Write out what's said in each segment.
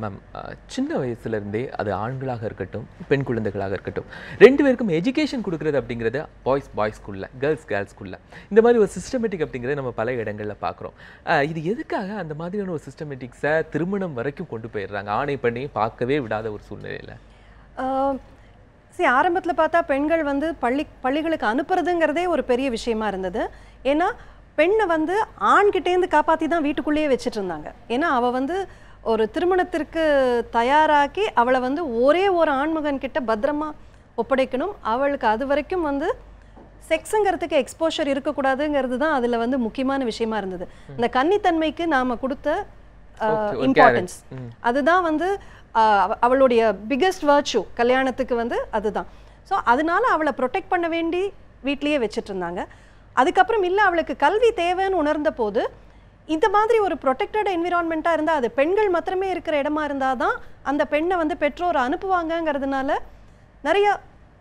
Ma'am சின்ன வயசுலேருந்தே அது ஆண்களாக இருக்கட்டும் பெண் குழந்தைகளாக இருக்கட்டும் ரெண்டு பேருக்கும் எஜுகேஷன் கொடுக்குறது அப்படிங்கிறது பாய்ஸ் பாய்ஸ் ஸ்கூலில் கேர்ள்ஸ் கேர்ள்ஸ் ஸ்கூலில் இந்த மாதிரி ஒரு சிஸ்டமேட்டிக் அப்படிங்கிறத நம்ம பல இடங்களில் பார்க்குறோம் இது எதுக்காக அந்த மாதிரியான ஒரு சிஸ்டமேட்டிக்ஸை திருமணம் வரைக்கும் கொண்டு போயிடுறாங்க? ஆணை பண்ணி பார்க்கவே விடாத ஒரு சூழ்நிலையில். சரி ஆரம்பத்தில் பார்த்தா பெண்கள் வந்து பள்ளி பள்ளிகளுக்கு அனுப்புறதுங்கிறதே ஒரு பெரிய விஷயமா இருந்தது. ஏன்னா பெண்ணை வந்து ஆண்கிட்டேருந்து காப்பாற்றி தான் வீட்டுக்குள்ளேயே வச்சுட்டு இருந்தாங்க ஏன்னா அவள் வந்து ஒரு திருமணத்திற்கு தயாராக்கி அவளை வந்து ஒரே ஒரு ஆண்மகன் கிட்ட பத்திரமா ஒப்படைக்கணும். அவளுக்கு அது வரைக்கும் வந்து செக்ஸுங்கிறதுக்கு எக்ஸ்போஷர் இருக்கக்கூடாதுங்கிறது தான் அதில் வந்து முக்கியமான விஷயமா இருந்தது. இந்த கன்னித்தன்மைக்கு நாம் கொடுத்த இம்பார்ட்டன்ஸ். அதுதான் வந்து அவளுடைய பிக்கஸ்ட் வர்ச்சு கல்யாணத்துக்கு வந்து அதுதான். ஸோ அதனால அவளை ப்ரொடெக்ட் பண்ண வேண்டி வீட்லயே வச்சுட்டு இருந்தாங்க. அதுக்கப்புறம் இல்லை அவளுக்கு கல்வி தேவைன்னு உணர்ந்த போது இந்த மாதிரி ஒரு ப்ரொடெக்டட் என்விரான்மெண்ட்டாக இருந்தால் அது பெண்கள் மாத்திரமே இருக்கிற இடமா இருந்தால் தான் அந்த பெண்ணை வந்து பெற்றோர் அனுப்புவாங்கங்கிறதுனால நிறைய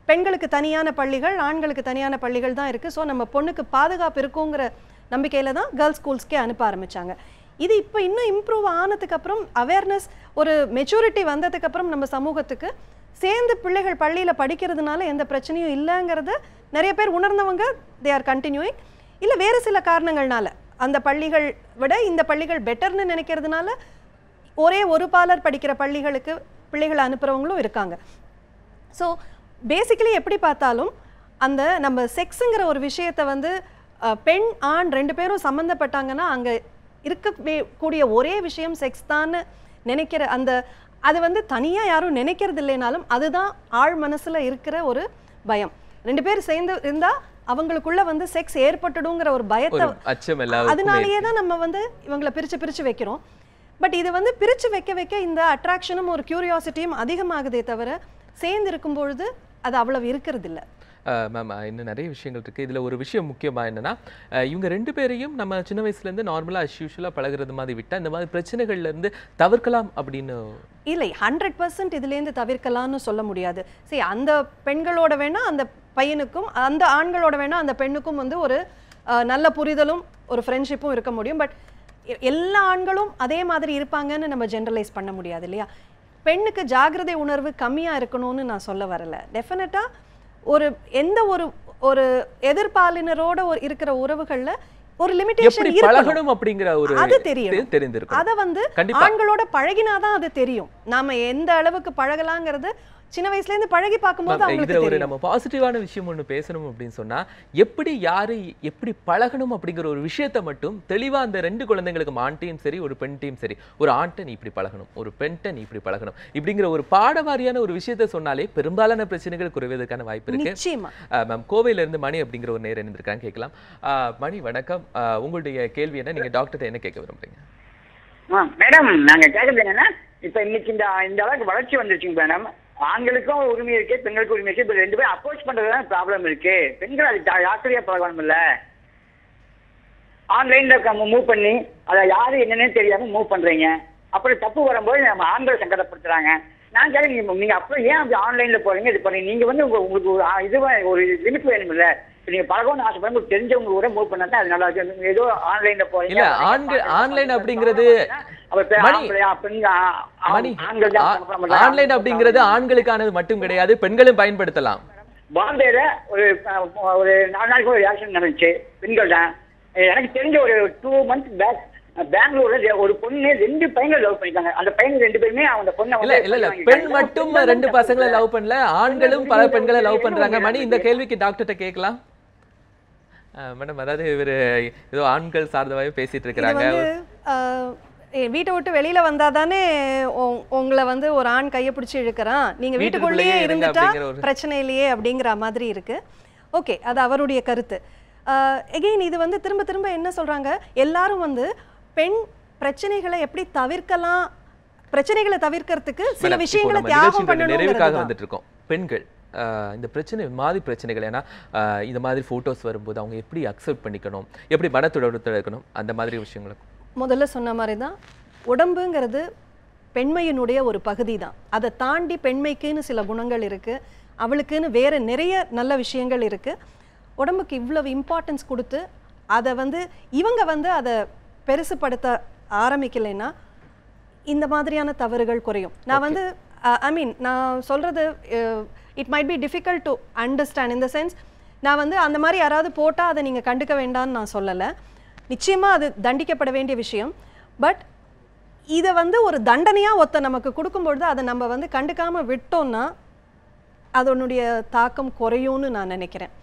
பெண்களுக்கு தனியான பள்ளிகள் ஆண்களுக்கு தனியான பள்ளிகள் தான் இருக்குது ஸோ நம்ம பொண்ணுக்கு பாதுகாப்பு இருக்குங்கிற நம்பிக்கையில் தான் கேர்ள்ஸ் ஸ்கூல்ஸ்க்கே அனுப்ப ஆரம்பிச்சாங்க. இது இப்போ இன்னும் இம்ப்ரூவ் ஆனதுக்கப்புறம் அவேர்னஸ் ஒரு மெச்சூரிட்டி வந்ததுக்கப்புறம் நம்ம சமூகத்துக்கு சேர்ந்து பிள்ளைகள் பள்ளியில் படிக்கிறதுனால எந்த பிரச்சனையும் இல்லைங்கிறத நிறைய பேர் உணர்ந்தவங்க தே ஆர் கண்டினியூயிங் இல்லை வேறு சில காரணங்கள்னால. அந்த பள்ளிகள் விட இந்த பள்ளிகள் பெட்டர்னு நினைக்கிறதுனால ஒரே ஒரு பாலர் படிக்கிற பள்ளிகளுக்கு பிள்ளைகளை அனுப்புகிறவங்களும் இருக்காங்க. ஸோ பேசிக்கலி எப்படி பார்த்தாலும் அந்த நம்ம செக்ஸுங்கிற ஒரு விஷயத்தை வந்து பெண் ஆண் ரெண்டு பேரும் சம்மந்தப்பட்டாங்கன்னா அங்கே இருக்க கூடிய ஒரே விஷயம் செக்ஸ் தான் நினைக்கிற அந்த அது வந்து தனியாக யாரும் நினைக்கிறது இல்லைனாலும் அதுதான் ஆழ் மனசில் இருக்கிற ஒரு பயம். ரெண்டு பேர் சேர்ந்து இருந்தால் அவங்களுக்குள்ள வந்து செக்ஸ் ஏற்பட்டுடுங்கிற ஒரு பயத்தை அதனாலேயே தான் நம்ம வந்து இவங்களை பிரிச்சு பிரிச்சு வைக்கிறோம். பட் இது வந்து பிரிச்சு வைக்க வைக்க இந்த அட்ராக்ஷனும் ஒரு கியூரியாசிட்டியும் அதிகமாகுதே தவிர சேர்ந்து இருக்கும் பொழுது அது அவ்வளவு இருக்கிறது இல்ல மேம் இன்னும் நிறைய விஷயங்கள் இருக்குது இதில் ஒரு விஷயம் முக்கியமாக என்னென்னா இவங்க ரெண்டு பேரையும் நம்ம சின்ன வயசுலேருந்து நார்மலாக அஷ்யூஷுவலாக பழகிறது பழகுறது மாதிரி விட்டால் இந்த மாதிரி பிரச்சனைகள்லேருந்து தவிர்க்கலாம் அப்படின்னு இல்லை ஹண்ட்ரட் பர்சன்ட் இதுலேருந்து தவிர்க்கலாம்னு சொல்ல முடியாது. சரி அந்த பெண்களோட வேணால் அந்த பையனுக்கும் அந்த ஆண்களோட வேணால் அந்த பெண்ணுக்கும் வந்து ஒரு நல்ல புரிதலும் ஒரு ஃப்ரெண்ட்ஷிப்பும் இருக்க முடியும். பட் எல்லா ஆண்களும் அதே மாதிரி இருப்பாங்கன்னு நம்ம ஜென்ரலைஸ் பண்ண முடியாது இல்லையா? பெண்ணுக்கு ஜாகிரதை உணர்வு கம்மியாக இருக்கணும்னு நான் சொல்ல வரல. டெஃபினட்டாக ஒரு எந்த ஒரு ஒரு எதிர்பாலினரோட ஒரு இருக்கிற உறவுகள்ல ஒரு லிமிட்டேஷன் இருக்கணும் பழகணும் அப்படிங்கிற ஒரு அது தெரியணும். தெ- தெரிந்திருக்கும் அத வந்து. ஆண்களோட பழகினாதான் அது தெரியும் நாம எந்த அளவுக்கு பழகலாங்கிறது சின்ன வயசுல இருந்து பழகி பார்க்கும்போது அவங்களுக்கு இதுல ஒரு நம்ம பாசிட்டிவான விஷயம் ஒண்ணு பேசணும் அப்படின்னு சொன்னா எப்படி யாரு எப்படி பழகணும் அப்படிங்கிற ஒரு விஷயத்த மட்டும் தெளிவா அந்த ரெண்டு குழந்தைங்களுக்கு ஆண்டையும் சரி ஒரு பெண்டையும் சரி ஒரு ஆண்ட நீ இப்படி பழகணும் ஒரு பெண்ட நீ இப்படி பழகணும் இப்படிங்கிற ஒரு பாடவாரியான ஒரு விஷயத்த சொன்னாலே பெரும்பாலான பிரச்சனைகள் குறைவதற்கான வாய்ப்பு இருக்கு. மேம் கோவையில இருந்து மணி அப்படிங்கிற ஒரு நேரம் இருந்திருக்காங்க கேட்கலாம். மணி வணக்கம். உங்களுடைய கேள்வி என்ன? நீங்க டாக்டர்கிட்ட என்ன கேட்க விரும்புறீங்க? மேடம் நாங்க கேட்கறது என்னன்னா இப்ப இன்னைக்கு இந்த இந்த அளவுக்கு வளர்ச்சி வந்துருச்சுங்க மேடம் ஆண்களுக்கும் உரிமை இருக்கு பெண்களுக்கும் உரிமை இருக்கு. இப்போ ரெண்டு பேரும் அப்ரோச் பண்றதுதான் ப்ராப்ளம் இருக்கு. பெண்கள் அது ஜா- ஜாக்கிரதையா பழகணும் இல்ல ஆன்லைன்ல மூவ் பண்ணி அதை யாரு என்னன்னே தெரியாம மூவ் பண்றீங்க. அப்புறம் தப்பு வரும்போது நம்ம ஆண்களை சங்கடப்படுத்துறாங்க. நான் கேட்க நீங்க அப்புறம் ஏன் அப்படி ஆன்லைன்ல போறீங்க? இது பண்ணி நீங்க வந்து உங்களுக்கு ஒரு இதுவா ஒரு லிமிட் வேணும் இல்லை நீங்க பழகணும்னு ஆசைப்படுங்க உங்களுக்கு தெரிஞ்சவங்க கூட மூவ் பண்ணா தான் அது நல்லா இருக்கு. ஏதோ ஆன்லைன்ல போறீங்க. இல்ல, ஆண்கள்- ஆன்லைன் அப்படிங்கிறது. ஆன்லைன் அப்படிங்கிறது ஆண்களுக்கானது மட்டும் கிடையாது. பெண்களும் பயன்படுத்தலாம். பாம்பேல ஒரு ஒரு நாலு நாளைக்கு ஒரு ஆக்சிடென்ட் நடந்துச்சு. பெண்கள் தான். எனக்கு தெரிஞ்ச ஒரு டூ மந்த்ஸ் பேக் பெங்களூர்ல ஒரு பொண்ணு ரெண்டு பையன்கள் லவ் பண்ணிட்டாங்க. அந்த பையன் ரெண்டு பேருமே அந்த பொண்ணை இல்ல இல்ல இல்ல. பெண் மட்டும் ரெண்டு பசங்களை லவ் பண்ணல. ஆண்களும் பல பெண்களை லவ் பண்றாங்க. மணி இந்த கேள்விக்கு டாக்டர்கிட்ட கேட்கலாம். மேடம் அதாவது இவரு ஏதோ ஆண்கள் சார்ந்தவாவே பேசிட்டு இருக்கிறாங்க. வந்து வீட்டை விட்டு வெளியில வந்தாதானே உ- உங்களை வந்து ஒரு ஆண் கையை பிடிச்சி இழுக்கிறான். நீங்க வீட்டுக்குள்ளேயே இருந்துட்டா பிரச்சனை இல்லையே அப்படிங்கிற மாதிரி இருக்கு. ஓகே அது அவருடைய கருத்து. எகெயின் இது வந்து திரும்ப திரும்ப என்ன சொல்றாங்க? எல்லாரும் வந்து பெண் பிரச்சனைகளை எப்படி தவிர்க்கலாம் பிரச்சனைகளை தவிர்க்கிறதுக்கு சில விஷயங்களை தியாகம் பண்ணணும் வந்துட்டு இருக்கோம். பெண்கள். இந்த பிரச்சனை மாதிரி பிரச்சனைகள். ஏன்னா இந்த மாதிரி போட்டோஸ் வரும்போது அவங்க எப்படி அக்செப்ட் பண்ணிக்கணும்? எப்படி மனத்துடர்புல இருக்கணும்? அந்த மாதிரி விஷயங்களை. முதல்ல சொன்ன மாதிரி தான் உடம்புங்கிறது பெண்மையினுடைய ஒரு பகுதி தான் அதை தாண்டி பெண்மைக்குன்னு சில குணங்கள் இருக்கு. அவளுக்குன்னு வேற நிறைய நல்ல விஷயங்கள் இருக்கு. உடம்புக்கு இவ்வளவு இம்பார்ட்டன்ஸ் கொடுத்து அதை வந்து இவங்க வந்து அதை பெருசுப்படுத்த ஆரம்பிக்கலைன்னா இந்த மாதிரியான தவறுகள் குறையும். நான் வந்து ஐ மீன் நான் சொல்றது it might be difficult to understand இந்த சென்ஸ் நான் வந்து அந்த மாதிரி யாராவது போட்டால் அதை நீங்கள் கண்டுக்க வேண்டாம்னு நான் சொல்லலை. நிச்சயமாக அது தண்டிக்கப்பட வேண்டிய விஷயம். பட் இதை வந்து ஒரு தண்டனையாக ஒருத்த நமக்கு கொடுக்கும்பொழுது அதை நம்ம வந்து கண்டுக்காமல் விட்டோம்னா அதனுடைய தாக்கம் குறையும்னு நான் நினைக்கிறேன்.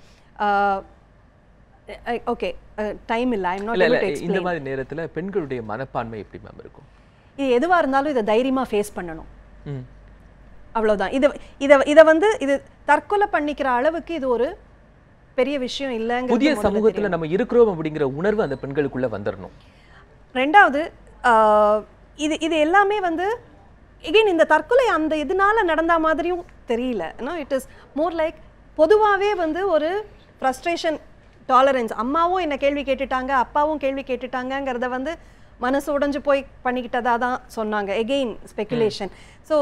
ஓகே டைம் இல்லை. ஐம் நாட் இந்த மாதிரி நேரத்துல பெண்களுடைய மனப்பான்மை எப்படி மேம் இருக்கும்? இது எதுவாக இருந்தாலும் இதை தைரியமாக ஃபேஸ் பண்ணணும். ம் அவ்வளவுதான். இதை இதை இதை வந்து இது தற்கொலை பண்ணிக்கிற அளவுக்கு இது ஒரு பெரிய விஷயம் இல்லைங்க புதிய சமூகத்துல நம்ம இருக்கிறோம் அப்படிங்கிற உணர்வு அந்த பெண்களுக்குள்ள வந்துடணும் ரெண்டாவது இது இது எல்லாமே வந்து எகைன் இந்த தற்கொலை அந்த இதனால நடந்த மாதிரியும் தெரியல. இட் இஸ் மோர் லைக் பொதுவாகவே வந்து ஒரு ஃப்ரஸ்ட்ரேஷன் டாலரன்ஸ் அம்மாவும் என்ன கேள்வி கேட்டுட்டாங்க அப்பாவும் கேள்வி கேட்டுட்டாங்கங்கிறத வந்து மனசு உடைஞ்சு போய் பண்ணிக்கிட்டதா தான் சொன்னாங்க. எகெயின் ஸ்பெகுலேஷன் ஸோ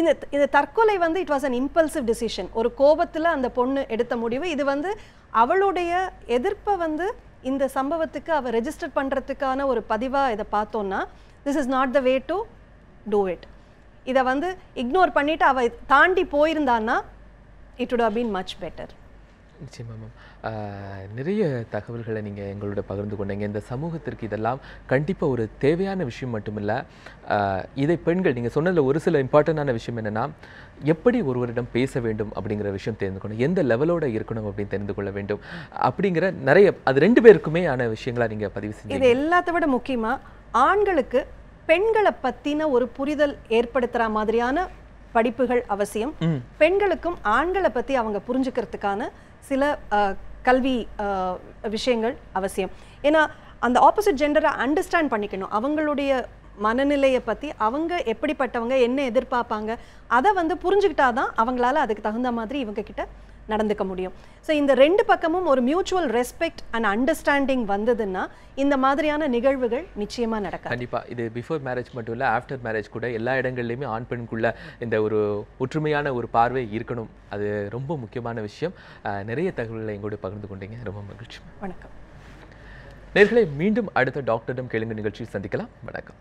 இந்த இந்த தற்கொலை வந்து it was an impulsive decision ஒரு கோபத்தில் அந்த பொண்ணு எடுத்த முடிவு. இது வந்து அவளுடைய எதிர்ப்பை வந்து இந்த சம்பவத்துக்கு அவள் ரெஜிஸ்டர் பண்ணுறதுக்கான ஒரு பதிவாக இதை பார்த்தோன்னா this is not the way to do it இதை வந்து இக்னோர் பண்ணிவிட்டு அவள் தாண்டி போயிருந்தான்னா it would have been much better நிச்சயமா மேம் நிறைய தகவல்களை நீங்கள் எங்களோட பகிர்ந்து கொண்டீங்க. இந்த சமூகத்திற்கு இதெல்லாம் கண்டிப்பாக ஒரு தேவையான விஷயம் மட்டுமில்ல. ஆஹ், இதை பெண்கள் நீங்கள் சொன்னதில் ஒரு சில இம்பார்ட்டண்டான விஷயம் என்னென்னா எப்படி ஒருவரிடம் பேச வேண்டும் அப்படிங்கிற விஷயம் தெரிந்து கொள்ளணும் எந்த லெவலோட இருக்கணும் அப்படின்னு தெரிந்து கொள்ள வேண்டும். அப்படிங்கிற நிறைய அது ரெண்டு பேருக்குமே ஆன விஷயங்களா நீங்கள் பதிவு செஞ்சீங்க. இது எல்லாத்த விட முக்கியமா ஆண்களுக்கு பெண்களை பத்தின ஒரு புரிதல் ஏற்படுத்துற மாதிரியான படிப்புகள் அவசியம். பெண்களுக்கும் ஆண்களை பத்தி அவங்க புரிஞ்சுக்கிறதுக்கான சில கல்வி விஷயங்கள் அவசியம். ஏன்னா அந்த ஆப்போசிட் ஜெண்டரை அண்டர்ஸ்டாண்ட் பண்ணிக்கணும். அவங்களுடைய மனநிலையை பத்தி அவங்க எப்படிப்பட்டவங்க என்ன எதிர்பார்ப்பாங்க அதை வந்து புரிஞ்சுக்கிட்டாதான் அவங்களால அதுக்கு தகுந்த மாதிரி இவங்க கிட்ட நடந்துக்க முடியும். ஸோ இந்த ரெண்டு பக்கமும் ஒரு மியூச்சுவல் ரெஸ்பெக்ட் அண்ட் அண்டர்ஸ்டாண்டிங் வந்ததுன்னா இந்த மாதிரியான நிகழ்வுகள் நிச்சயமா நடக்காது. கண்டிப்பா. இது பிஃபோர் மேரேஜ் மட்டும் இல்ல ஆஃப்டர் மேரேஜ் கூட எல்லா இடங்கள்லையுமே ஆண் பெண்குள்ள இந்த ஒரு ஒற்றுமையான ஒரு பார்வை இருக்கணும். அது ரொம்ப முக்கியமான விஷயம். நிறைய தகவல்களை எங்களோட பகிர்ந்து கொண்டீங்க. ரொம்ப மகிழ்ச்சி. வணக்கம். நேர்களை மீண்டும் அடுத்த டாக்டரிடம் கேளுங்க நிகழ்ச்சியில் சந்திக்கலாம். வணக்கம்.